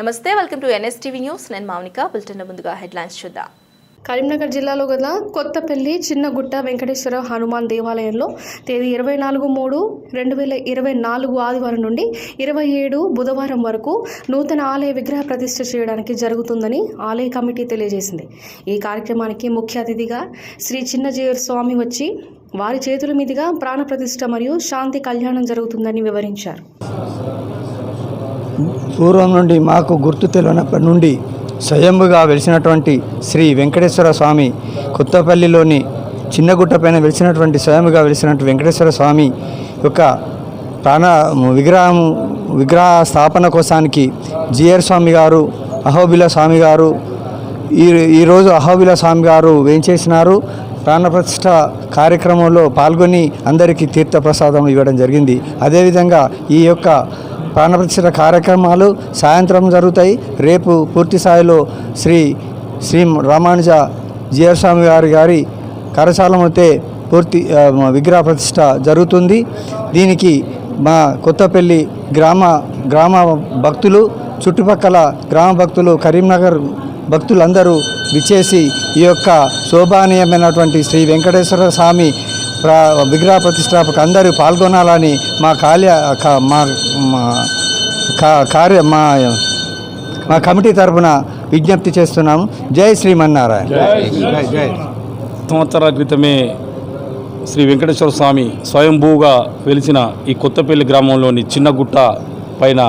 నమస్తే welcome to NSTV news. నేను Mounika. Bulletin ముందుగా హెడ్లైన్స్ చూద్దాం. కరీంనగర్ జిల్లాలో గల కొత్తపల్లి చిన్నగుట్ట వెంకటేశ్వర హనుమాన్ దేవాలయంలో తేదీ ఇరవై నాలుగు మూడు రెండు వేల ఇరవై నాలుగు ఆదివారం నుండి ఇరవై ఏడు బుధవారం వరకు నూతన ఆలయ విగ్రహ ప్రతిష్ఠ చేయడానికి జరుగుతుందని ఆలయ కమిటీ తెలియజేసింది. ఈ కార్యక్రమానికి ముఖ్య అతిథిగా శ్రీ చిన్నజీయర్ స్వామి వచ్చి వారి చేతుల మీదుగా ప్రాణప్రతిష్ఠ మరియు శాంతి కళ్యాణం జరుగుతుందని వివరించారు. పూర్వం నుండి మాకు గుర్తు తెలియనప్పటి నుండి స్వయంభుగా వెలిసినటువంటి శ్రీ వెంకటేశ్వర స్వామి కొత్తపల్లిలోని చిన్నగుట్ట పైన వెలిసినటువంటి స్వయంగా వెలిసినటువంటి వెంకటేశ్వర స్వామి యొక్క ప్రాణ విగ్రహం విగ్రహ స్థాపన కోసానికి జిఆర్ స్వామి గారు అహోబిల స్వామి గారు ఈ ఈరోజు అహోబిల స్వామి గారు వేయించేసినారు ప్రాణప్రతిష్ట కార్యక్రమంలో పాల్గొని అందరికీ తీర్థప్రసాదం ఇవ్వడం జరిగింది. అదేవిధంగా ఈ యొక్క ప్రాణప్రతిష్ఠ కార్యక్రమాలు సాయంత్రం జరుగుతాయి. రేపు పూర్తి స్థాయిలో శ్రీ శ్రీ రామానుజ జీవస్వామి స్వామి గారి గారి కరచాలమైతే పూర్తి విగ్రహ ప్రతిష్ట జరుగుతుంది. దీనికి మా కొత్తపల్లి గ్రామ గ్రామ భక్తులు చుట్టుపక్కల గ్రామ భక్తులు కరీంనగర్ భక్తులందరూ విచ్చేసి ఈ యొక్క శోభానీయమైనటువంటి శ్రీ వెంకటేశ్వర స్వామి విగ్రహ ప్రతిష్టాపక అందరూ పాల్గొనాలని మా కార్య క- మా కార్య మా మా కమిటీ తరపున విజ్ఞప్తి చేస్తున్నాము. జై శ్రీమన్నారాయణ. సంవత్సరాల క్రితమే శ్రీ వెంకటేశ్వర స్వామి స్వయంభూగా వెలిసిన ఈ కొత్తపల్లి గ్రామంలోని చిన్నగుట్ట పైన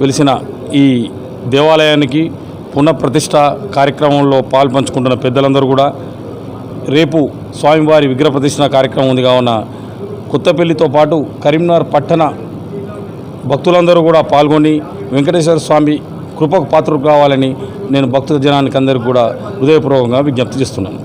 వెలిసిన ఈ దేవాలయానికి పునఃప్రతిష్ఠ కార్యక్రమంలో పాల్పంచుకుంటున్న పెద్దలందరూ కూడా రేపు స్వామివారి విగ్రహ ప్రతిష్ఠ కార్యక్రమం ఉంది కావున కొత్తపల్లితో పాటు కరీంనగర్ పట్టణ భక్తులందరూ కూడా పాల్గొని వెంకటేశ్వర స్వామి కృపకు పాత్రలు కావాలని నేను భక్తుల జనానికి అందరికీ కూడా హృదయపూర్వకంగా విజ్ఞప్తి చేస్తున్నాను.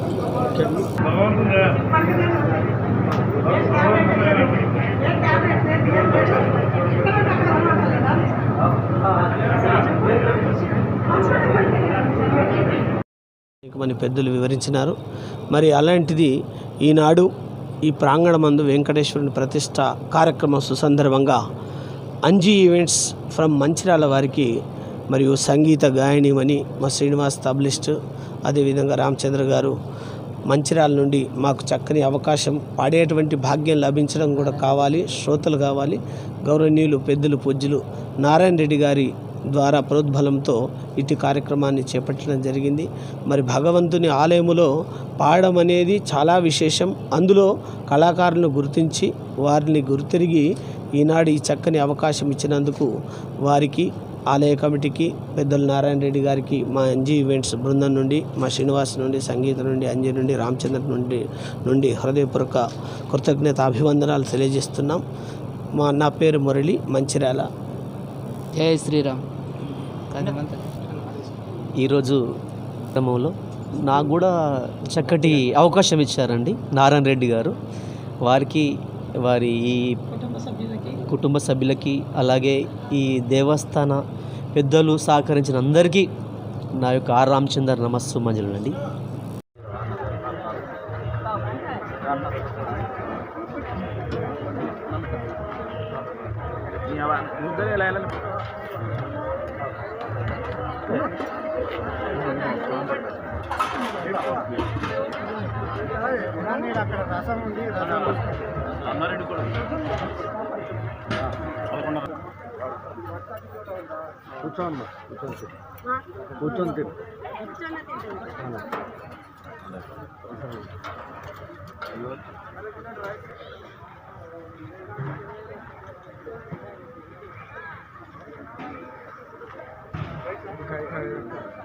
మన పెద్దలు వివరించినారు. మరి అలాంటిది ఈనాడు ఈ ప్రాంగణమందు వెంకటేశ్వరుని ప్రతిష్ట కార్యక్రమం సుసందర్భంగా అంజీ ఈవెంట్స్ ఫ్రమ్ మంచిర్యాల వారికి మరియు సంగీత గాయనిమని మా శ్రీనివాస్ తబ్లిస్ట్ అదేవిధంగా రామచంద్ర గారు మంచిర్యాల నుండి మాకు చక్కని అవకాశం పాడేటువంటి భాగ్యం లభించడం కూడా కావాలి శ్రోతలు కావాలి. గౌరవనీయులు పెద్దలు పూజ్యులు నారాయణ రెడ్డి గారి ద్వారా ప్రోద్బలంతో ఇటు కార్యక్రమాన్ని చేపట్టడం జరిగింది. మరి భగవంతుని ఆలయములో పాడడం అనేది చాలా విశేషం. అందులో కళాకారులను గుర్తించి వారిని గుర్తిరిగి ఈనాడు ఈ చక్కని అవకాశం ఇచ్చినందుకు వారికి ఆలయ కమిటీకి పెద్దలు నారాయణ రెడ్డి గారికి మా ఎన్జీ ఈవెంట్స్ బృందం నుండి మా శ్రీనివాస్ నుండి సంగీత నుండి అంజీ నుండి రామచంద్ర నుండి నుండి హృదయపూర్వక కృతజ్ఞత అభివందనాలు తెలియజేస్తున్నాం. మా నా పేరు మురళి మంచిర్యాల. జై శ్రీరామ్. ఈరోజు క్రమంలో నాకు కూడా చక్కటి అవకాశం ఇచ్చారండి నారాయణ రెడ్డి గారు. వారికి వారి ఈ కుటుంబ సభ్యులకి. అలాగే ఈ దేవస్థాన పెద్దలు సహకరించిన అందరికీ నా యొక్క ఆర్ రామచందర్ నమస్సు మంజులండి అక్కడ రసం ఉంది అన్నారెడ్డి కూడా కూర్చోమ్మా కూర్చొని తిరు Okay, okay.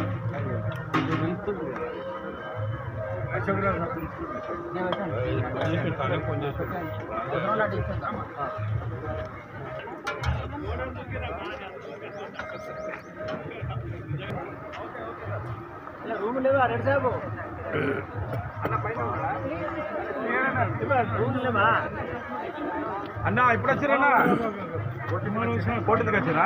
రూమ్ లేవా రెడ్ సాబు రూమ్ లేవా అన్నా ఇప్పుడు వచ్చిరన్నా కోటి దగ్గర వచ్చిరా